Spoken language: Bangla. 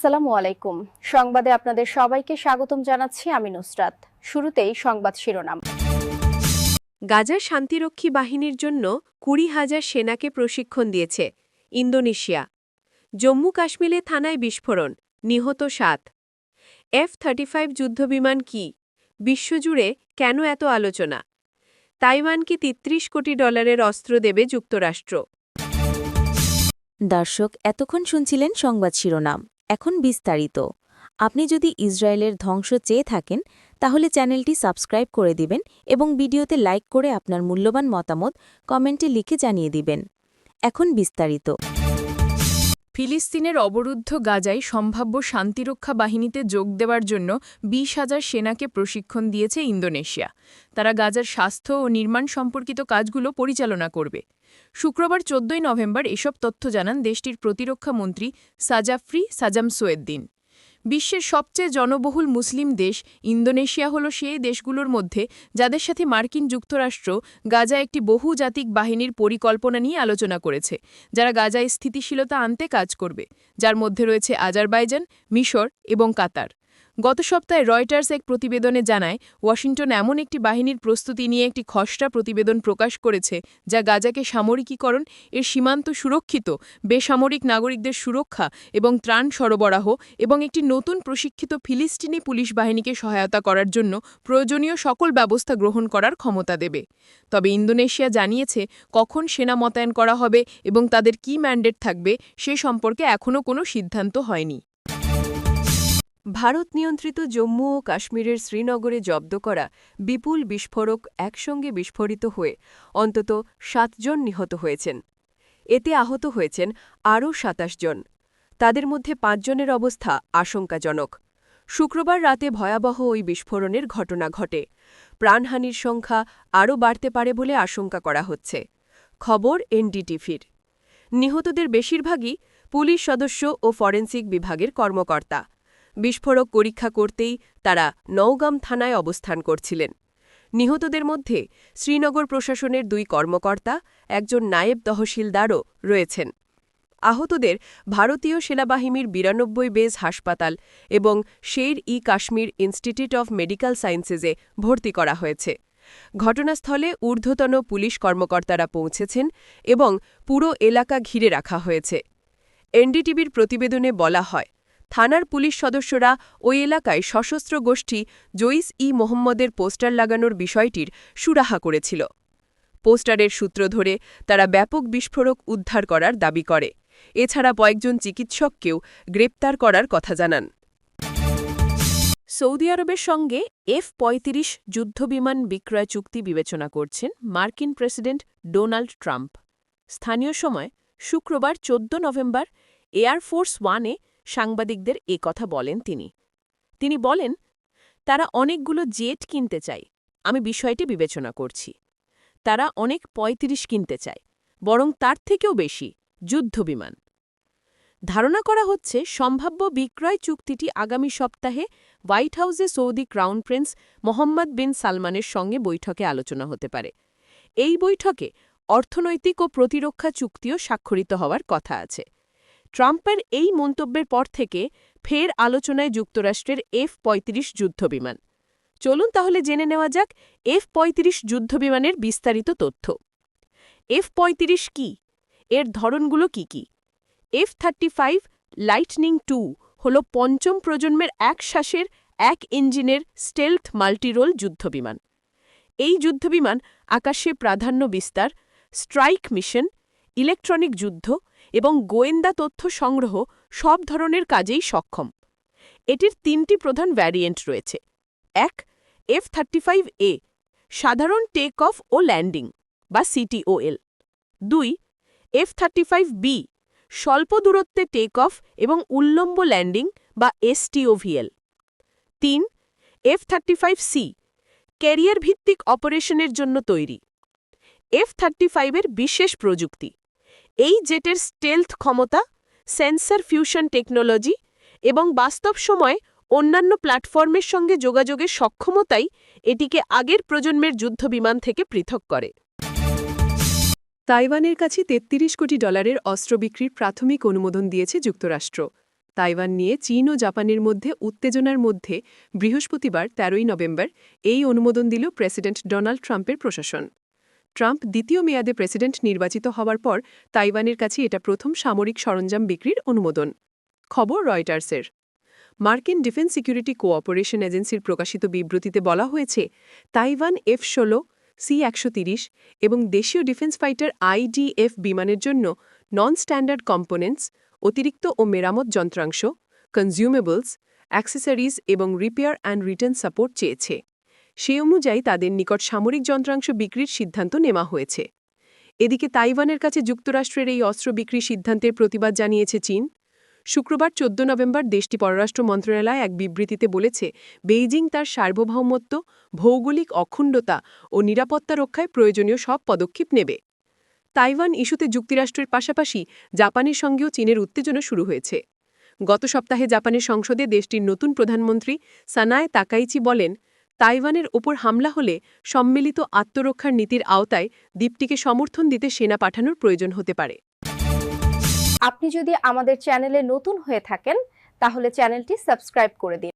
আসসালামু আলাইকুম। সংবাদে আপনাদের সবাইকে স্বাগতম জানাচ্ছি আমি নুসরাত। শুরুতেই সংবাদ শিরোনাম। গাজার শান্তিরক্ষী বাহিনীর জন্য কুড়ি হাজার সেনাকে প্রশিক্ষণ দিয়েছে ইন্দোনেশিয়া। জম্মু কাশ্মীরে থানায় বিস্ফোরণ নিহত সাত। এফ থার্টি ফাইভ যুদ্ধবিমান কি? বিশ্বজুড়ে কেন এত আলোচনা? তাইওয়ানকে ৩৩ কোটি ডলারের অস্ত্র দেবে যুক্তরাষ্ট্র? দর্শক এতক্ষণ শুনছিলেন সংবাদ শিরোনাম। এখন বিস্তারিত। আপনি যদি ইসরায়েলের ধ্বংস চেয়ে থাকেন, তাহলে চ্যানেলটি সাবস্ক্রাইব করে দিবেন এবং ভিডিওতে লাইক করে আপনার মূল্যবান মতামত কমেন্টে লিখে জানিয়ে দিবেন। এখন বিস্তারিত। ফিলিস্তিনের অবরুদ্ধ গাজায় সম্ভাব্য শান্তিরক্ষা বাহিনীতে যোগ দেওয়ার জন্য বিশ হাজার সেনাকে প্রশিক্ষণ দিয়েছে ইন্দোনেশিয়া। তারা গাজার স্বাস্থ্য ও নির্মাণ সম্পর্কিত কাজগুলো পরিচালনা করবে। শুক্রবার চোদ্দই নভেম্বর এসব তথ্য জানান দেশটির প্রতিরক্ষা মন্ত্রী সাজাফরি সাজাম সোয়েদ্দিন বিশ্বের সবচেয়ে জনবহুল মুসলিম দেশ ইন্দোনেশিয়া হল সেই দেশগুলোর মধ্যে যাদের সাথে মার্কিন যুক্তরাষ্ট্র গাজা একটি বহুজাতিক বাহিনীর পরিকল্পনা নিয়ে আলোচনা করেছে, যারা গাজায় স্থিতিশীলতা আনতে কাজ করবে, যার মধ্যে রয়েছে আজারবাইজান, মিশর এবং কাতার। গত সপ্তাহে রয়টার্স এক প্রতিবেদনে জানায়, ওয়াশিংটন এমন একটি বাহিনীর প্রস্তুতি নিয়ে একটি খসড়া প্রতিবেদন প্রকাশ করেছে, যা গাজাকে সামরিকীকরণ, এর সীমান্ত সুরক্ষিত, বেসামরিক নাগরিকদের সুরক্ষা এবং ত্রাণ সরবরাহ এবং একটি নতুন প্রশিক্ষিত ফিলিস্তিনি পুলিশ বাহিনীকে সহায়তা করার জন্য প্রয়োজনীয় সকল ব্যবস্থা গ্রহণ করার ক্ষমতা দেবে। তবে ইন্দোনেশিয়া জানিয়েছে, কখন সেনা মোতায়েন করা হবে এবং তাদের কি ম্যান্ডেট থাকবে সে সম্পর্কে এখনও কোনো সিদ্ধান্ত হয়নি। ভারত নিয়ন্ত্রিত জম্মু ও কাশ্মীরের শ্রীনগরে জব্দ করা বিপুল বিস্ফোরক একসঙ্গে বিস্ফোরিত হয়ে অন্তত সাতজন নিহত হয়েছেন। এতে আহত হয়েছেন আরও সাতাশ জন। তাদের মধ্যে পাঁচজনের অবস্থা আশঙ্কাজনক। শুক্রবার রাতে ভয়াবহ ওই বিস্ফোরণের ঘটনা ঘটে। প্রাণহানির সংখ্যা আরও বাড়তে পারে বলে আশঙ্কা করা হচ্ছে। খবর এনডিটিভির। নিহতদের বেশিরভাগই পুলিশ সদস্য ও ফরেন্সিক বিভাগের কর্মকর্তা। বিস্ফোরক পরীক্ষা করতেই তারা নওগাম থানায় অবস্থান করছিলেন। নিহতদের মধ্যে শ্রীনগর প্রশাসনের দুই কর্মকর্তা, একজন নায়েব তহসিলদারও রয়েছেন। আহতদের ভারতীয় সেনাবাহিনীর বিরানব্বই বেজ হাসপাতাল এবং Sher i Kashmir institute of medical সায়েন্সেসে ভর্তি করা হয়েছে। ঘটনাস্থলে ঊর্ধ্বতন পুলিশ কর্মকর্তারা পৌঁছেছেন এবং পুরো এলাকা ঘিরে রাখা হয়েছে। এনডিটিভির প্রতিবেদনে বলা হয় থানার পুলিশ সদস্যরা ওই এলাকায় সশস্ত্র গোষ্ঠী জইস ই মোহাম্মদের পোস্টার লাগানোর বিষয়টির সুরাহা করেছিল। পোস্টারের সূত্র ধরে তারা ব্যাপক বিস্ফোরক উদ্ধার করার দাবি করে। এছাড়া কয়েকজন চিকিৎসককেও গ্রেপ্তার করার কথা জানান। সৌদি আরবের সঙ্গে এফ পঁয়ত্রিশ যুদ্ধবিমান বিক্রয় চুক্তি বিবেচনা করছেন মার্কিন প্রেসিডেন্ট ডোনাল্ড ট্রাম্প। স্থানীয় সময় শুক্রবার চোদ্দ নভেম্বর এয়ারফোর্স ওয়ানে সাংবাদিকদের এ কথা বলেন তিনি। তিনি বলেন, তারা অনেকগুলো জেট কিনতে চায়। আমি বিষয়টি বিবেচনা করছি। তারা অনেক ৩৫ কিনতে চায়, বরং তার থেকেও বেশি যুদ্ধবিমান ধারণা করা হচ্ছে, সম্ভাব্য বিক্রয় চুক্তিটি আগামী সপ্তাহে হোয়াইট হাউসে Saudi crown prince Mohammed bin সালমানের সঙ্গে বৈঠকে আলোচনা হতে পারে। এই বৈঠকে অর্থনৈতিক ও প্রতিরক্ষা চুক্তিও স্বাক্ষরিত হওয়ার কথা আছে। ট্রাম্পের এই মন্তব্যের পর থেকে ফের আলোচনায় যুক্তরাষ্ট্রের এফ পঁয়ত্রিশ যুদ্ধবিমান। চলুন তাহলে জেনে নেওয়া যাক এফ পঁয়ত্রিশ যুদ্ধবিমানের বিস্তারিত তথ্য। এফ পঁয়ত্রিশ কি? এর ধরনগুলো কি কি? F thirty five lightning two হল পঞ্চম প্রজন্মের এক শ্বাসের এক ইঞ্জিনের স্টেলথ মাল্টিরোল যুদ্ধবিমান। এই যুদ্ধবিমান আকাশে প্রাধান্য বিস্তার, স্ট্রাইক মিশন, ইলেকট্রনিক যুদ্ধ এবং গোয়েন্দা তথ্য সংগ্রহ সব ধরনের কাজেই সক্ষম। এটির তিনটি প্রধান ভ্যারিয়েন্ট রয়েছে। এক এফ থার্টি ফাইভ এ সাধারণ টেক অফ ও ল্যান্ডিং বা সিটিওএল দুই এফ থার্টি ফাইভ বি স্বল্প দূরত্বে টেক অফ এবং উল্লম্ব ল্যান্ডিং বা S T O V L তিন F thirty five C carrier ভিত্তিক অপারেশনের জন্য তৈরি। এফ থার্টি ফাইভের বিশেষ প্রযুক্তি। এই জেটের স্টেলথ ক্ষমতা সেন্সর ফিউশন টেকনোলজি এবং বাস্তব সময়ে অন্যান্য প্ল্যাটফর্মের সঙ্গে যোগাযোগের সক্ষমতাই এটিকে আগের প্রজন্মের যুদ্ধবিমান থেকে পৃথক করে। তাইওয়ানের কাছে ৩৩ কোটি ডলারের অস্ত্র বিক্রির প্রাথমিক অনুমোদন দিয়েছে যুক্তরাষ্ট্র। তাইওয়ান নিয়ে চীন ও জাপানের মধ্যে উত্তেজনার মধ্যে বৃহস্পতিবার তেরোই নভেম্বর এই অনুমোদন দিল প্রেসিডেন্ট ডোনাল্ড ট্রাম্পের প্রশাসন। ট্রাম্প দ্বিতীয় মেয়াদে প্রেসিডেন্ট নির্বাচিত হওয়ার পর তাইওয়ানের কাছে এটা প্রথম সামরিক সরঞ্জাম বিক্রির অনুমোদন। খবর রয়টার্সের। মার্কিন ডিফেন্স সিকিউরিটি কোঅপারেশন এজেন্সির প্রকাশিত বিবৃতিতে বলা হয়েছে, তাইওয়ান এফ ষোলো সি একশো এবং দেশীয় ডিফেন্স ফাইটার আইডিএফ বিমানের জন্য নন স্ট্যান্ডার্ড কম্পোনেন্টস, অতিরিক্ত ও মেরামত যন্ত্রাংশ, কনজিউমেবলস, অ্যাক্সেসরিজ এবং রিপেয়ার অ্যান্ড রিটার্ন সাপোর্ট চেয়েছে। সে অনুযায়ী তাদের নিকট সামরিক যন্ত্রাংশ বিক্রির সিদ্ধান্ত নেওয়া হয়েছে। এদিকে তাইওয়ানের কাছে যুক্তরাষ্ট্রের এই অস্ত্র বিক্রি সিদ্ধান্তের প্রতিবাদ জানিয়েছে চীন। শুক্রবার চোদ্দ নভেম্বর দেশটি পররাষ্ট্র মন্ত্রণালয় এক বিবৃতিতে বলেছে, বেইজিং তার সার্বভৌমত্ব, ভৌগোলিক অখণ্ডতা ও নিরাপত্তা রক্ষায় প্রয়োজনীয় সব পদক্ষেপ নেবে। তাইওয়ান ইস্যুতে যুক্তরাষ্ট্রের পাশাপাশি জাপানের সঙ্গেও চীনের উত্তেজনা শুরু হয়েছে। গত সপ্তাহে জাপানের সংসদে দেশটির নতুন প্রধানমন্ত্রী সানায় তাকাইচি বলেন তাইওয়ানের ওপর হামলা হলে সম্মিলিত আত্মরক্ষার নীতির আওতায় দ্বীপটিকে সমর্থন দিতে সেনা পাঠানোর প্রয়োজন হতে পারে। আপনি যদি আমাদের চ্যানেলে নতুন হয়ে থাকেন, তাহলে চ্যানেলটি সাবস্ক্রাইব করে দিন।